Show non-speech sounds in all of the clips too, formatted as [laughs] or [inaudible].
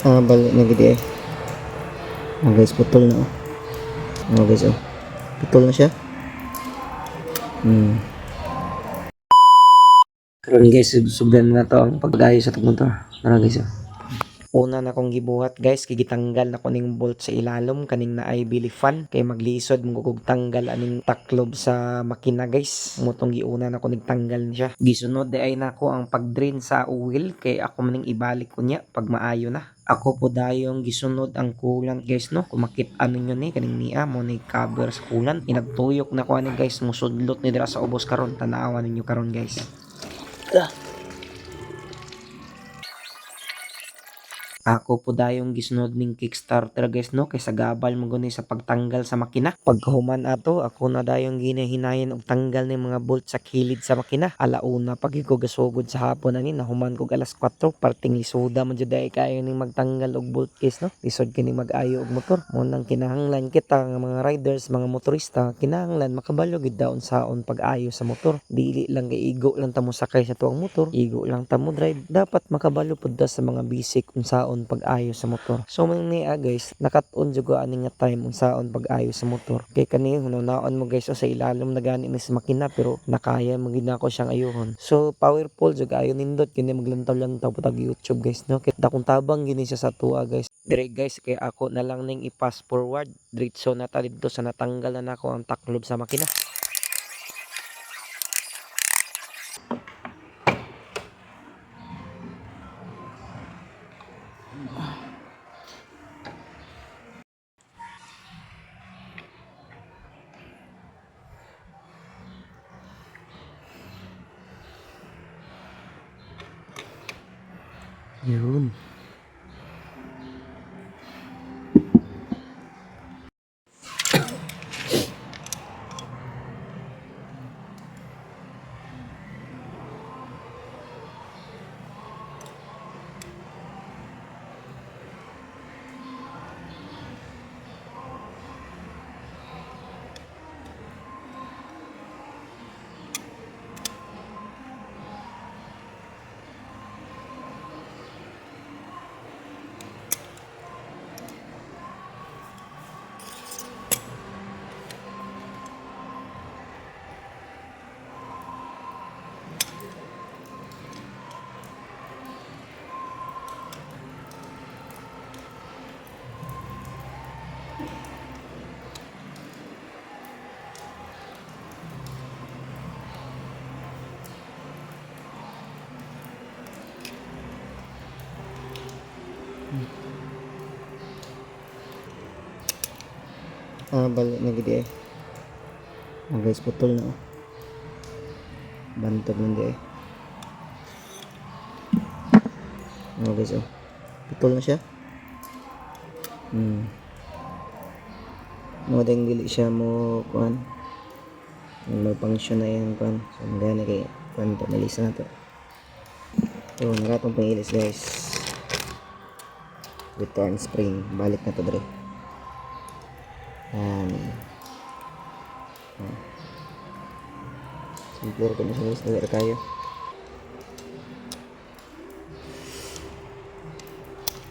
Ah, balik na gidi eh. Oh guys, putol na oh. Oh guys oh. Putol na siya. Hmm. Karon guys, sugdan na to ang pag-ayos sa tong motor. Tara guys oh. Una na kong gibuhat guys, kigitanggal na ko ning bolt sa ilalom kaning na ay bili fan kay maglisod mong tanggal aning taklob sa makina guys. Mutong giuna na ko nagtanggal niya. Gisunod ay nako ang pag-drain sa oil kay ako maning ibalik ko niya pag maayo na. Ako po dayong gisunod ang coolant guys no. Kumakit ano nyo ni kaning niya mo ni cover sa coolant. Inagtuyok na ko ani guys musudlot ni dira sa ubos karon tanawan ninyo karon guys. Ako po dayong gisunod ning Kickstarter guys no kay sa gabal mo guni sa pagtanggal sa makina. Pagkahuman ato ako na dayong ginahinayan og tanggal ning mga bolt sa kilid sa makina. Alauna pag ko sa hapon ani nahuman kog alas 4 parting lisuda man jud ay kayo ning magtanggal og bolt case no. Lisod kini mag-ayo og motor. Mo nang kinahanglan kita nga mga riders, mga motorista kinahanglan makabalo gid daon saon pag-ayo sa motor. Dili lang igo lang ta mo sakay sa tuwang motor, igo lang ta mo drive. Dapat makabalo pud sa mga basic unsaon pag-ayo sa motor. So man niya guys, nakat-on jud ko ani nga time unsaon pag-ayo sa motor. Kay kani hunaon mo guys o sa ilalim na gani ni sa makina pero nakaya mo gid nako siyang ayuhon. So powerful jud ayo nindot kini maglantaw-lantaw putag YouTube guys no. Kay dakong tabang gini siya sa tuwa guys. Dire guys kay ako na lang ning i-pass forward diretso na ta dito sa natanggal na nako ang taklob sa makina. Yun. Ah, balik na gidi eh. Oh guys, putol na oh. Bantog na di eh. Oh guys oh. Putol na siya. Hmm. Mo ding dili siya mo kuan. May function na yan kuan. So magana kay kuan to nalisa na to. So nakatong pangilis guys. Return spring. Balik na to dre. Yan. Simple ko na siya guys. Dali tayo.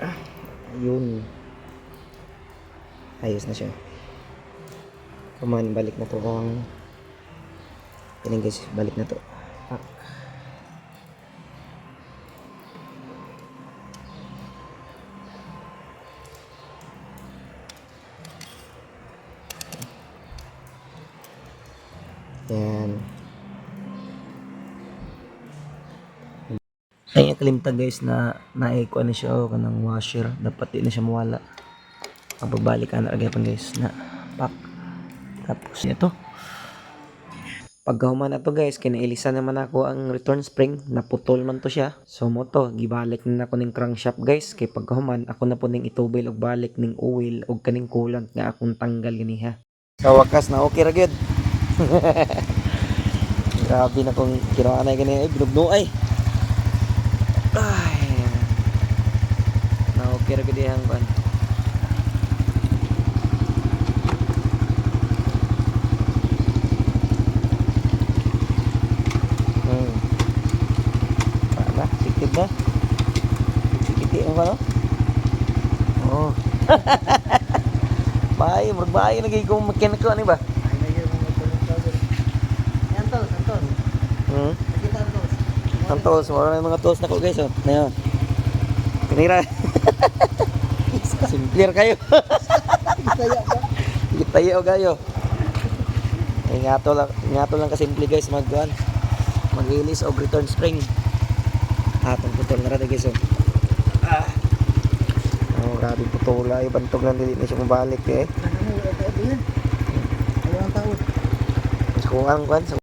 Ah, Ayun. Ayos na siya. Kuman, balik na to ang Yan guys, balik na to. Pak. Yan. Ay, kalimta guys na naiko na siya o kanang washer. Dapat di na siya mawala. Ka na agapan guys na pak. Tapos ito. Pagkahuman na to guys, kinailisan naman ako ang return spring. Naputol man to siya. So mo to, gibalik na ako ning crankshaft guys. Kay pagkahuman, ako na po ning itubil og balik ning oil og kaning coolant nga akong tanggal ganiha. Sa wakas na okay ra gyud. [laughs] Grabe na kung kinaanay gani ay binugno ay. Ay. Na okay ra gyud ang ban. Hmm. Para, sikit ba? Sikit mo ba no? Oh. [laughs] Bahay, magbahay lagi kung mekaniko ani ba? Yan to, Santos. Hmm. Ang. Ang tools, wala na yung mga tools na ko guys oh. Na yun. Kanira. Simpler kayo. Kaya ba? Tayo gayo. Ay ngato lang, ngato lang kasimple guys magkuan. Mag-release og return spring. Atong putol na rada guys oh. Ah. Oh, grabe putula. Ibantog lang dili na siya mabalik eh. Ano mo, wala tayo yan. Dalawang